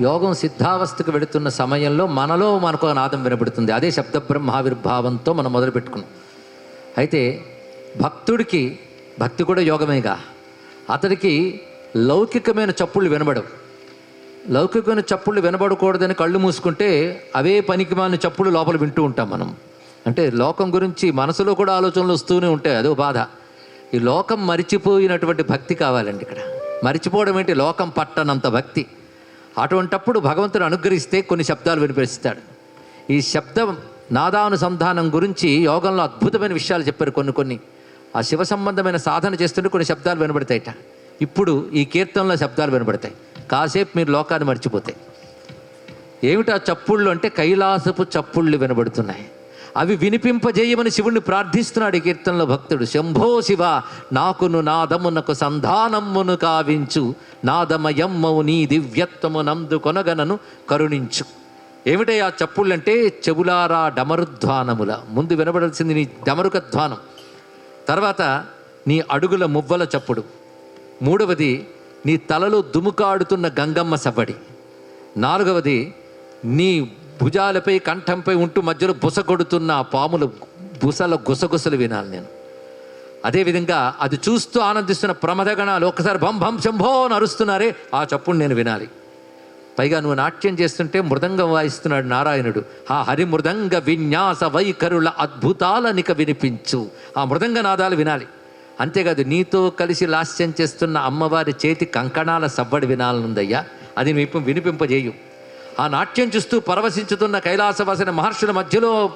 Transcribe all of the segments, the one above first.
యోగం సిద్ధావస్థకు వెళుతున్న సమయంలో మనలో మనకు నాదం వినబడుతుంది అదే శబ్ద బ్రహ్మావిర్భావంతో మనం మొదలు పెట్టుకున్నాం. అయితే భక్తుడికి భక్తి కూడా యోగమేగా. అతడికి లౌకికమైన చప్పుళ్ళు వినబడవు. లౌకికమైన చప్పుళ్ళు వినబడకూడదని కళ్ళు మూసుకుంటే అవే పనికి మాలిన చప్పుళ్ళు లోపల వింటూ ఉంటాం మనం. అంటే లోకం గురించి మనసులో కూడా ఆలోచనలు వస్తూనే ఉంటాయి. అదో బాధ. ఈ లోకం మరిచిపోయినటువంటి భక్తి కావాలండి ఇక్కడ. మరిచిపోవడం ఏంటి? లోకం పట్టనంత భక్తి. అటువంటప్పుడు భగవంతుడు అనుగ్రహిస్తే కొన్ని శబ్దాలు వినిపిస్తాడు. ఈ శబ్దం నాదానుసంధానం గురించి యోగంలో అద్భుతమైన విషయాలు చెప్పారు కొన్ని కొన్ని. ఆ శివ సంబంధమైన సాధన చేస్తుంటే కొన్ని శబ్దాలు వినబడతాయిట. ఇప్పుడు ఈ కీర్తనలో శబ్దాలు వినబడతాయి. కాసేపు మీరు లోకాన్ని మర్చిపోతాయి ఏమిటా చప్పుళ్ళు అంటే కైలాసపు చప్పుళ్ళు వినబడుతున్నాయి. అవి వినిపింపజేయమని శివుణ్ణి ప్రార్థిస్తున్నాడు ఈ కీర్తనలో భక్తుడు. శంభో శివ నాకును నాదమునకు సంధానమ్మును కావించు. నాదమయమ్మవు నీ దివ్యత్వము నందు కొనగనను కరుణించు. ఏమిటై ఆ చప్పుళ్ళు అంటే చెవులారా డమరుధ్వానముల. ముందు వినబడాల్సింది నీ డమరుక ధ్వానం. తర్వాత నీ అడుగుల మువ్వల చప్పుడు. మూడవది నీ తలలో దుముకాడుతున్న గంగమ్మ సవ్వడి. నాలుగవది నీ భుజాలపై కంఠంపై ఉంటూ మధ్యలో బుస కొడుతున్న ఆ బుసల గుసగుసలు వినాలి నేను. అదేవిధంగా అది చూస్తూ ఆనందిస్తున్న ప్రమదగణాలు ఒక్కసారి భం భం శంభో అని అరుస్తున్నారే ఆ చప్పుడు నేను వినాలి. పైగా నువ్వు నాట్యం చేస్తుంటే మృదంగం వాయిస్తున్నాడు నారాయణుడు. ఆ హరి మృదంగ విన్యాస వైఖరుల అద్భుతాలనిక వినిపించు. ఆ మృదంగ నాదాలు వినాలి. అంతేకాదు నీతో కలిసి లాస్యం చేస్తున్న అమ్మవారి చేతి కంకణాల సవ్వడి వినాలనుందయ్యా. అది నీపు వినిపింపజేయు. ఆ నాట్యం చూస్తూ పరవశించుతున్న కైలాసవాసిన మహర్షుల మధ్యలో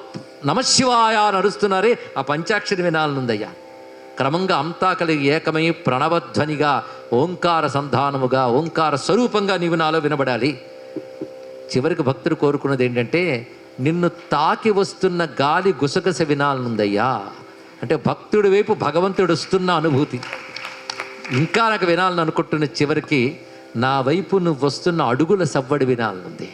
నమశివాయ నడుస్తున్నారే ఆ పంచాక్షరి వినాలనుందయ్యా. క్రమంగా అంతా కలిగి ఏకమై ప్రణవధ్వనిగా ఓంకార సంధానముగా ఓంకార స్వరూపంగా నీవు నాలో వినబడాలి. చివరికి భక్తుడు కోరుకున్నది ఏంటంటే నిన్ను తాకి వస్తున్న గాలి గుసగుస వినాలనుందయ్యా. అంటే భక్తుడి వైపు భగవంతుడు వస్తున్న అనుభూతి. ఇంకా నాకు వినాలని అనుకుంటున్న చివరికి నా వైపు నువ్వు వస్తున్న అడుగుల సవ్వడి వినాలనుంది.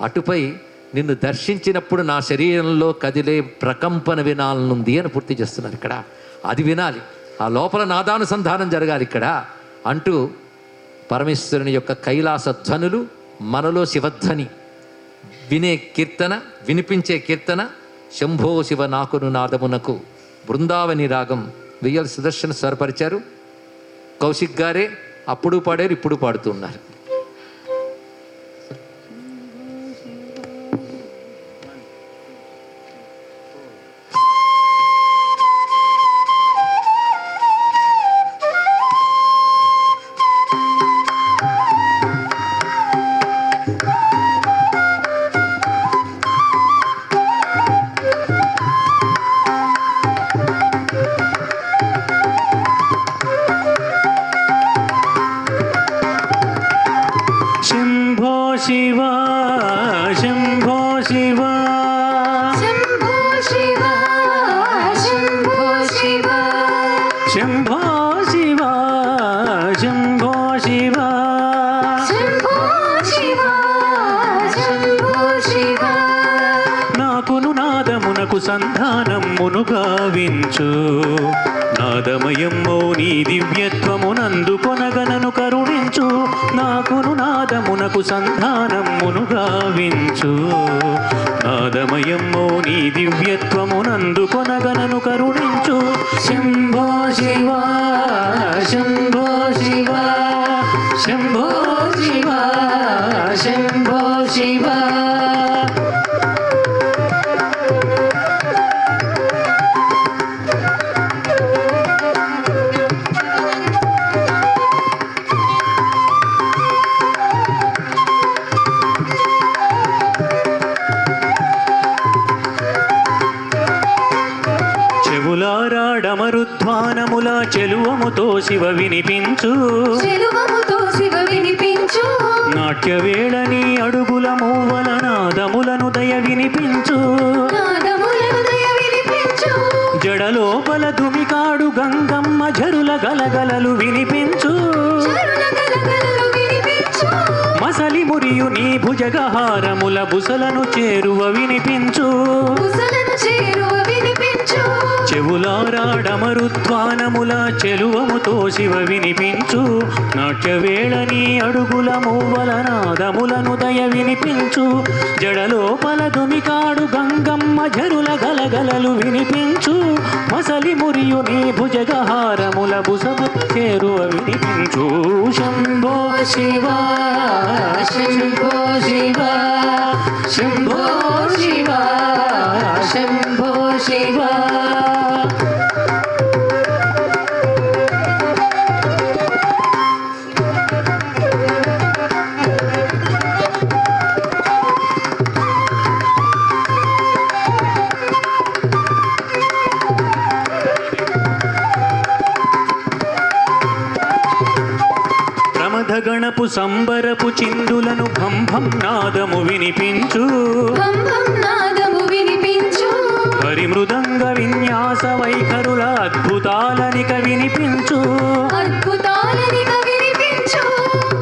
అటుపై నిన్ను దర్శించినప్పుడు నా శరీరంలో కదిలే ప్రకంపన వినాలనుంది అని పూర్తి చేస్తున్నారు ఇక్కడ. అది వినాలి. ఆ లోపల నాదానుసంధానం జరగాలి ఇక్కడ అంటూ పరమేశ్వరుని యొక్క కైలాస ధ్వనులు మనలో శివధ్వని. వినే కీర్తన వినిపించే కీర్తన శంభో శివ నాకును నాదమునకు బృందావని రాగం వెయ్యల సుదర్శన స్వరపరిచారు కౌశిక్ గారే అప్పుడు పాడారు ఇప్పుడు పాడుతున్నారు గావించు నాదమయమ్మో నీ దివ్యత్వమునందు కొనగనను కరుణించు. నాకును నాదమునకు సంధానమును గావించు. నాదమయమ్మో నీ దివ్యత్వమునందు కొనగనను కరుణించు. శంభో శివ శంభో శివ శంభో శివ శంభో శివ. చెలువముతో శివ వినిపించు. చెలువముతో శివ వినిపించు. నాట్యవేళ నీ అడుగుల మూవల నాదములను దయ వినిపించు. జడలోపల దుమికాడు గంగమ్మ జరుల గలగలలు వినిపించు. మసలి మురియు నీ భుజగహారముల బుసలను చేరువ వినిపించు. చేరువ వినిపించు చెలువముతో శివ వినిపించు. నాట్యవేళని అడుగుల మూవల నాదములను దయ వినిపించు. జడలోపల దుమికాడు గంగమ్మ జరుల గలగలలు వినిపించు. మసలి మురియు నీ భుజగహారముల బుసము చేరువ వినిపించు. శంభో శివ శంభో శివ శంభో శివ శంభో శివ. సంబరపు చిందులను భంభం నాదము వినిపించు. నాదము హరి మృదంగ విన్యాస వైఖరుల అద్భుతాలనిక వినిపించు. అద్భుతాలనిక వినిపించు.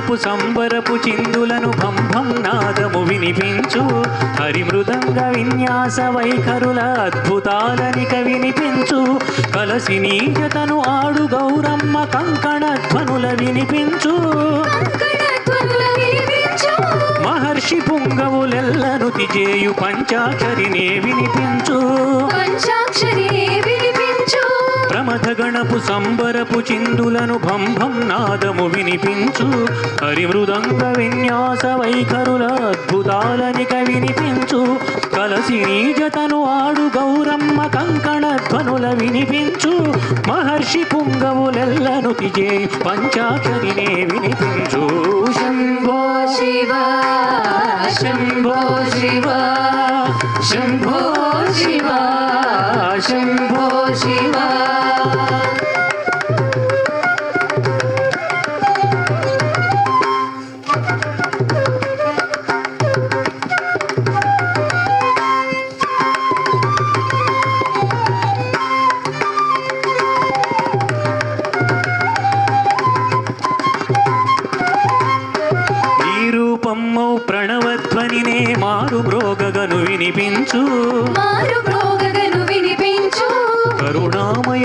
సంబరపు సంబరపు చిందులను భంభం నాదము వినిపించు. హరిమృదంగ విన్యాస వైఖరుల అద్భుతాలనిక వినిపించు కలసి నీజతను ఆడు గౌరమ్మ కంకణ ధ్వనుల వినిపించు. వినిపించు మహర్షి పుంగవులెల్లను తిజేయు పంచాక్షరినే వినిపించు. పంచాక్షరి వినిపించు. ప్రమథ గణపు సంబరపు చిందులను భంభం నాదము వినిపించు. హరిమృదంగ విన్యాస వైఖరుల అద్భుతాలనిక వినిపించు కలసి నీజతను ఆడు గౌరమ్మ కంకణ ధ్వనుల వినిపించు. మహర్షి పుంగవులెల్లను తిజే పంచాక్షరినే వినిపించు. శంభో శివ శంభో శివ శంభో శివ శంభో శివో. మారు బ్రోగగను వినిపించు. మారు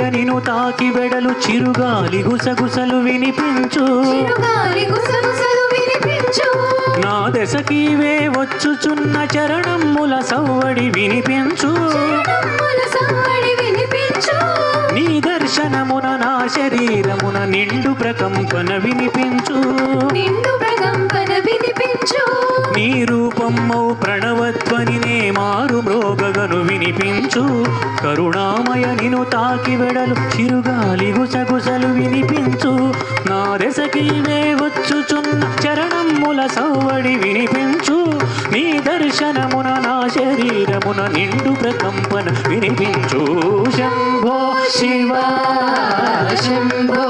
నిను తాకి వెడలు చిరుగాలి గుసగుసలు వినిపించు. నా దశకీవే వచ్చుచున్న చరణమ్ముల సవ్వడి వినిపించు. చిరునవ్వుల సవ్వడి వినిపించు. నీ దర్శనమున నా శరీరమున నిండు ప్రకంపన వినిపించు. నీ రూపమ్మౌ ప్రణవధ్వనినే మారు మ్రోగగను వినిపించు. కరుణామయ నిను తాకి వెడలు చిరుగాలి గుసగుసలు వినిపించు. నా దశకీవే వచ్చుచున్న చరణమ్ముల సవ్వడి వినిపించు. నీ దర్శనమున నా శరీరమున నిండు ప్రకంపన వినిపించు. శంభో శివ శంభో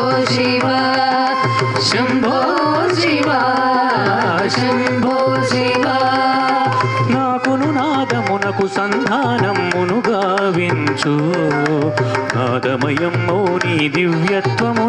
పాదమయం మౌని దివ్యత్వము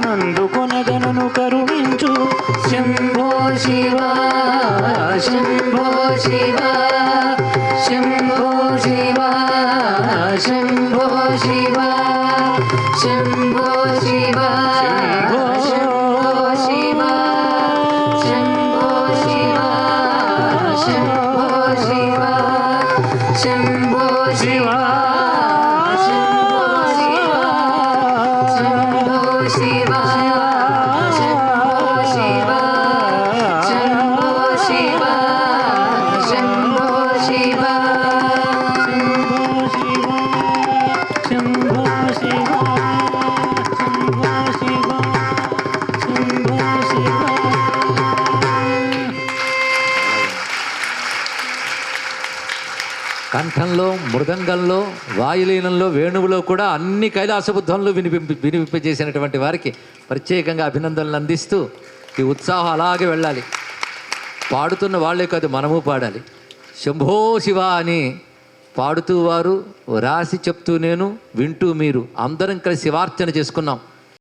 కంఠంలో మృదంగంలో వాయులీనంలో వేణువులో కూడా అన్ని కైలాసబుద్ధంలో వినిపింప వినిపింపజేసినటువంటి వారికి ప్రత్యేకంగా అభినందనలు అందిస్తూ ఈ ఉత్సాహం అలాగే వెళ్ళాలి. పాడుతున్న వాళ్ళే కాదు మనము పాడాలి. శంభో శివ అని పాడుతూ వారు రాసి చెప్తూ నేను వింటూ మీరు అందరం కలిసి శివార్చన చేసుకున్నాం.